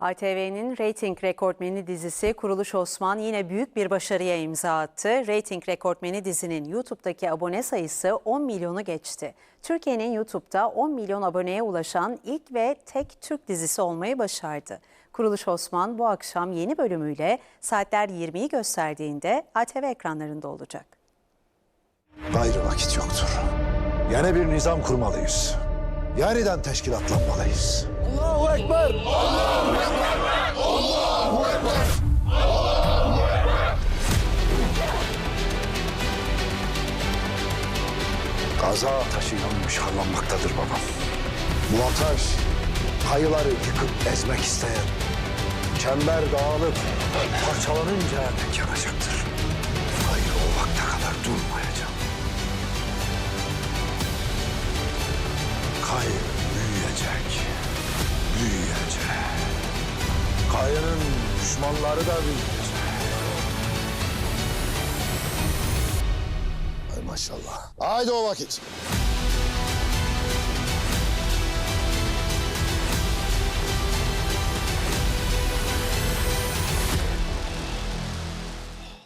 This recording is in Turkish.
ATV'nin reyting rekortmeni dizisi Kuruluş Osman yine büyük bir başarıya imza attı. Reyting rekortmeni dizinin YouTube'daki abone sayısı 10 milyonu geçti. Türkiye'nin YouTube'da 10 milyon aboneye ulaşan ilk ve tek Türk dizisi olmayı başardı. Kuruluş Osman bu akşam yeni bölümüyle saatler 20'yi gösterdiğinde ATV ekranlarında olacak. Gayrı vakit yoktur. Yeni bir nizam kurmalıyız. Yeniden teşkilatlanmalıyız. Allahu Ekber! Gaza ateşi yanmış harlanmaktadır babam. Bu ateş kayıları yıkıp ezmek isteyen, çember dağılıp parçalanınca dek yanacaktır. Gayrı o vakte kadar durmayacağım. Kay büyüyecek, büyüyecek. Kayının düşmanları da büyüyecek. Maşallah. Haydi o vakit.